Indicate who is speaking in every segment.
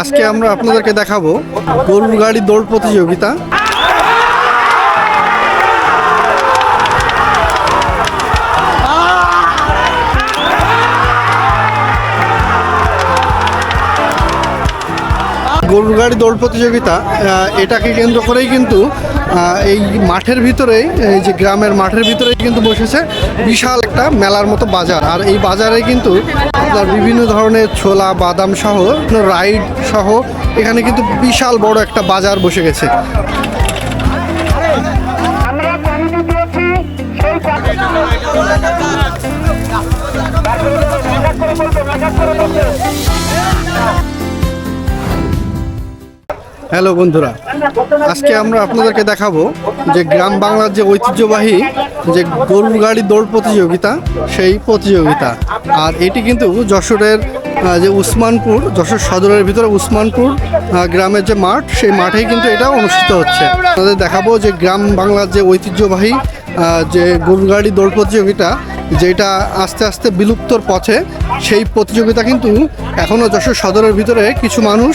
Speaker 1: আজকে আমরা আপনাদেরকে দেখাবো গরুর গাড়ি দৌড় প্রতিযোগিতা। গরুর গাড়ি দৌড় প্রতিযোগিতা এটাকে কেন্দ্র করেই কিন্তু এই মাঠের ভিতরেই, এই যে গ্রামের মাঠের ভিতরেই কিন্তু বসেছে বিশাল একটা মেলার মতো বাজার। আর এই বাজারে কিন্তু আপনার বিভিন্ন ধরনের ছোলা, বাদাম সহ, রাইড সহ এখানে কিন্তু বিশাল বড় একটা বাজার বসে গেছে।
Speaker 2: আমরা
Speaker 1: হ্যালো বন্ধুরা, আজকে আমরা আপনাদেরকে দেখাবো যে গ্রাম বাংলার যে ঐতিহ্যবাহী যে গরুর গাড়ি দৌড় প্রতিযোগিতা, সেই প্রতিযোগিতা। আর এটি কিন্তু যশোরের যে উসমানপুর, যশোর সদরের ভিতরে উসমানপুর গ্রামের যে মাঠ, সেই মাঠেই কিন্তু এটা অনুষ্ঠিত হচ্ছে। আপনাদের দেখাবো যে গ্রাম বাংলার যে ঐতিহ্যবাহী যে গরুর গাড়ি দৌড় প্রতিযোগিতা যেটা আস্তে আস্তে বিলুপ্তর পথে সেই প্রতিযোগিতা কিন্তু এখনও যশোর সদরের ভিতরে কিছু মানুষ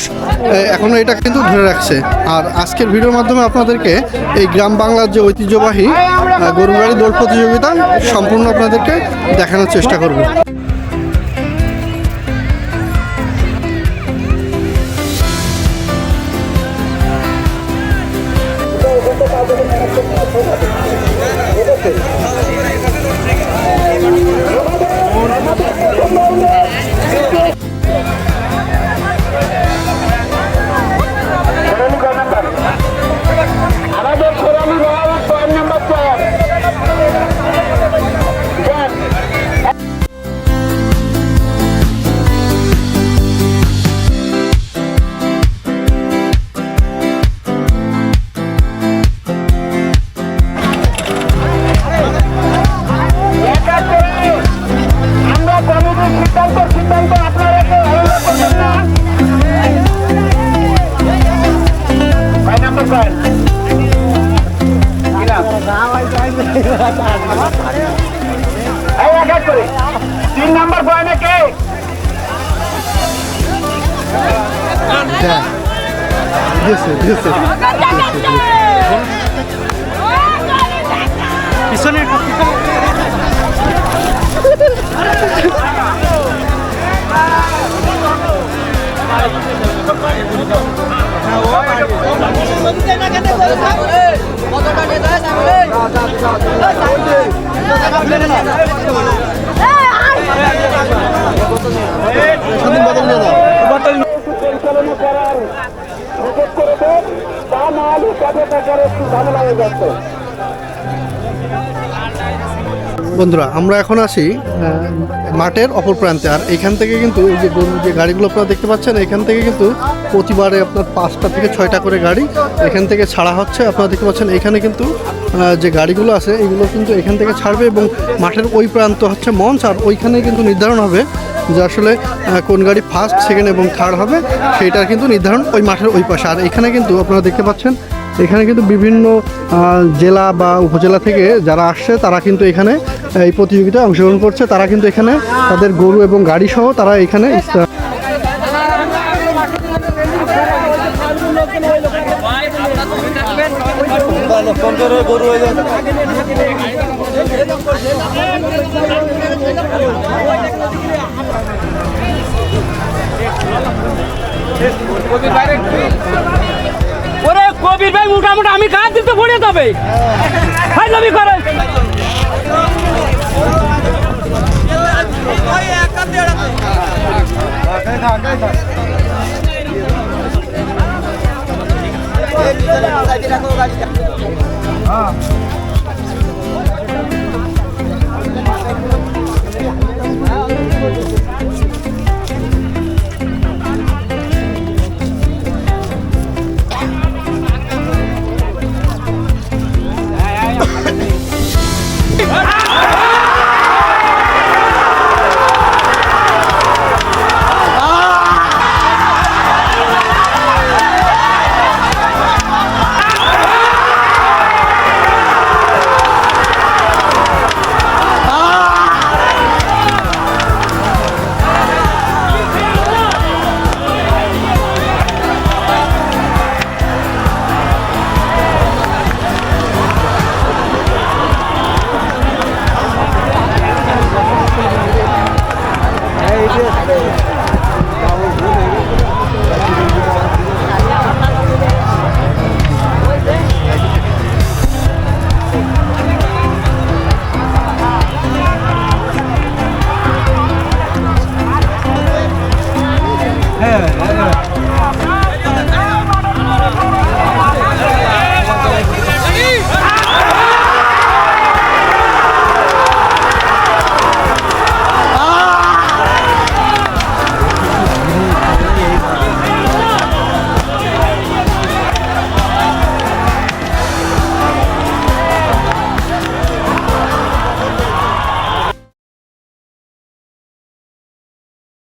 Speaker 1: এখনও এটা কিন্তু ধরে রাখছে। আর আজকের ভিডিওর মাধ্যমে আপনাদেরকে এই গ্রাম বাংলার যে ঐতিহ্যবাহী আহ, গরুর গাড়ি দৌড় প্রতিযোগিতা সম্পূর্ণ আপনাদেরকে দেখানোর চেষ্টা করব।
Speaker 2: 뛰었어요, 뛰었어요. 미선을 한번 받았냐, 나?
Speaker 1: বন্ধুরা, আমরা এখন আসি মাঠের অপর প্রান্তে। আর এখান থেকে কিন্তু এই যে যে গাড়িগুলো আপনারা দেখতে পাচ্ছেন, এখান থেকে কিন্তু প্রতিবারে আপনার পাঁচটা থেকে ছয়টা করে গাড়ি এখান থেকে ছাড়া হচ্ছে। আপনারা দেখতে পাচ্ছেন, এখানে কিন্তু যে গাড়িগুলো আছে, এগুলো কিন্তু এখান থেকে ছাড়বে এবং মাঠের ওই প্রান্ত হচ্ছে মঞ্চ। আর ওইখানে কিন্তু নির্ধারণ হবে যে আসলে কোন গাড়ি ফার্স্ট সেকেন্ড এবং থার্ড হবে। সেইটার কিন্তু নির্ধারণ ওই মাঠের ওই পাশে। আর এখানে কিন্তু আপনারা দেখতে পাচ্ছেন এখানে কিন্তু বিভিন্ন জেলা বা উপজেলা থেকে যারা আসছে, তারা কিন্তু এখানে এই প্রতিযোগিতায় অংশগ্রহণ করছে। তারা কিন্তু এখানে তাদের গরু এবং গাড়ি সহ তারা এখানে
Speaker 3: ভাই মোটামুটি আমি কাজ দিতে পড়ে তবে ফাইলামি করে। হ্যাঁ।